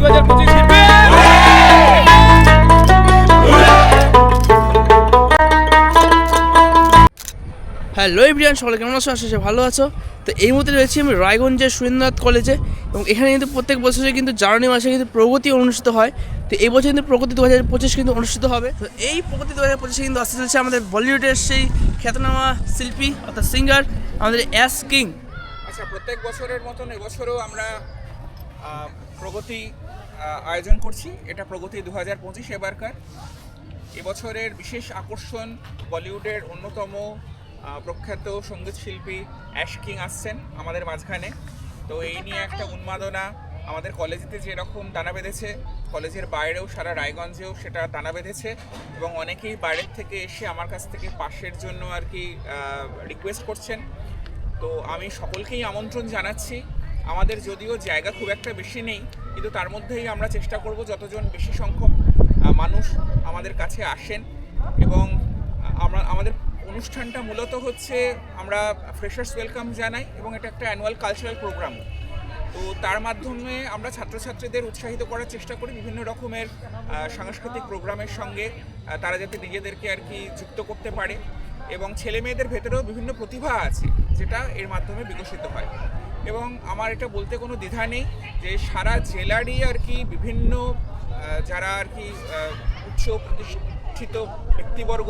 দু হাজার পঁচিশ হ্যালো এভরিয়ান সকলে কেমন আছো? করি ভালো আছো। তো এই মুহূর্তে রয়েছি আমি রায়গঞ্জের সুরেন্দ্রনাথ কলেজে এবং এখানে কিন্তু প্রত্যেক বছরে কিন্তু জানুয়ারি মাসে কিন্তু প্রগতি অনুষ্ঠিত হয়। তো এই বছর কিন্তু প্রগতি দু হাজার পঁচিশ কিন্তু অনুষ্ঠিত হবে। তো এই প্রগতি দু হাজার পঁচিশে কিন্তু আসতে চলেছে আমাদের বলিউডের সেই খ্যাতনামা শিল্পী অর্থাৎ সিঙ্গার আমাদের অ্যাস কিং। আচ্ছা প্রত্যেক বছরের মতন এবছরও আমরা প্রগতি আয়োজন করছি। এটা প্রগতি দু হাজার পঁচিশ এবারকার। এবছরের বিশেষ আকর্ষণ বলিউডের অন্যতম প্রখ্যাত সংগীত শিল্পী অ্যাশ কিং আসছেন আমাদের মাঝখানে। তো এই নিয়ে একটা উন্মাদনা আমাদের কলেজেতে যেরকম দানা বেঁধেছে, কলেজের বাইরেও সারা রায়গঞ্জেও সেটা দানা বেঁধেছে এবং অনেকেই বাইরের থেকে এসে আমার কাছ থেকে পাশের জন্য আর কি রিকোয়েস্ট করছেন। তো আমি সকলকেই আমন্ত্রণ জানাচ্ছি। আমাদের যদিও জায়গা খুব একটা বেশি নেই কিন্তু তার মধ্যেই আমরা চেষ্টা করব যতজন বেশি সংখ্যক মানুষ আমাদের কাছে আসেন এবং আমরা, আমাদের অনুষ্ঠানটা মূলত হচ্ছে আমরা ফ্রেশার্স ওয়েলকাম জানাই এবং এটা একটা অ্যানুয়াল কালচারাল প্রোগ্রাম তো তার মাধ্যমে আমরা ছাত্রছাত্রীদের উৎসাহিত করার চেষ্টা করি বিভিন্ন রকমের সাংস্কৃতিক প্রোগ্রামের সঙ্গে তারা যাতে নিজেদেরকে আর কি যুক্ত করতে পারে এবং ছেলে মেয়েদের ভেতরেও বিভিন্ন প্রতিভা আছে, যেটা এর মাধ্যমে বিকশিত হয়। এবং আমার এটা বলতে কোনো দ্বিধা নেই যে সারা জেলারই আর কি বিভিন্ন যারা আর কি উচ্চ প্রতিষ্ঠিত ব্যক্তিবর্গ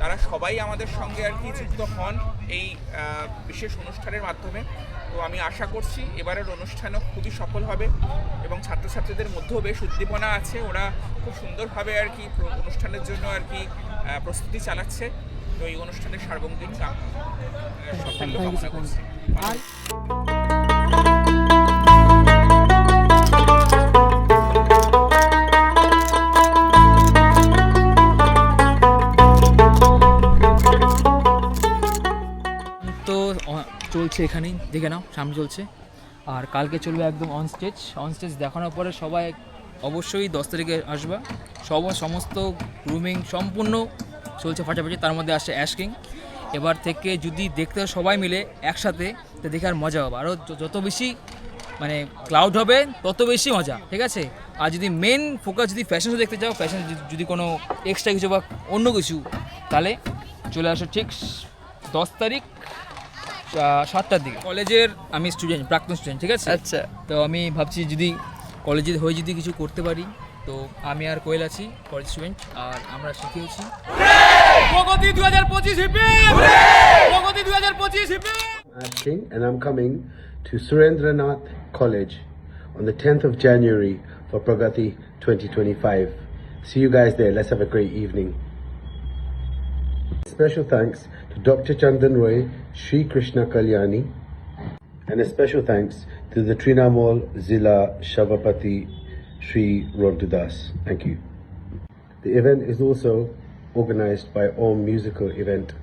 তারা সবাই আমাদের সঙ্গে আর কি যুক্ত হন এই বিশেষ অনুষ্ঠানের মাধ্যমে। তো আমি আশা করছি এবারের অনুষ্ঠানও খুবই সফল হবে এবং ছাত্রছাত্রীদের মধ্যেও বেশ উদ্দীপনা আছে। ওরা খুব সুন্দরভাবে আর কি অনুষ্ঠানের জন্য আর কি প্রস্তুতি চালাচ্ছে। তো এই অনুষ্ঠানের সার্বঙ্গীন কাম আহ, সাফল্য কামনা করছি। চলছে এখানেই, দেখে নাও, সামনে চলছে। আর কালকে চলবে একদম অন স্টেজ অন স্টেজ দেখানোর পরে সবাই অবশ্যই দশ তারিখে আসবা। সব, সমস্ত গ্রুমিং সম্পূর্ণ চলছে ফাটাফাটি, তার মধ্যে আসছে অ্যাশকিং এবার থেকে যদি দেখতে সবাই মিলে একসাথে, তো দেখে আর মজা হবে। আরও যত বেশি মানে ক্লাউড হবে, তত বেশি মজা, ঠিক আছে? আর যদি মেন ফোকাস যদি ফ্যাশন শো দেখতে চাও ফ্যাশন যদি কোনো এক্সট্রা কিছু বা অন্য কিছু, তাহলে চলে আসো ঠিক দশ তারিখ সাতটার দিকে কলেজের আমি স্টুডেন্ট প্রাক্তন স্টুডেন্ট ঠিক আছে আচ্ছা তো আমি ভাবছি যদি কলেজে হয়ে যদি কিছু করতে পারি তো আমি আর কোয়েল আছি কলেজ স্টুডেন্ট আর আমরা শিখিয়েছি প্রগতি দু হাজার পঁচিশ প্রগতি দু হাজার পঁচিশ Ashking, and I'm coming to Surendranath College on the 10th of January for Pragati 2025. See you guys there. Let's have a great evening. Special thanks to Dr. Chandan Roy, Sri Krishna Kalyani, and a special thanks to the Trinamool Zilla Shavapati Sri Rontudas. Thank you. The event is also organized by Om Musical Event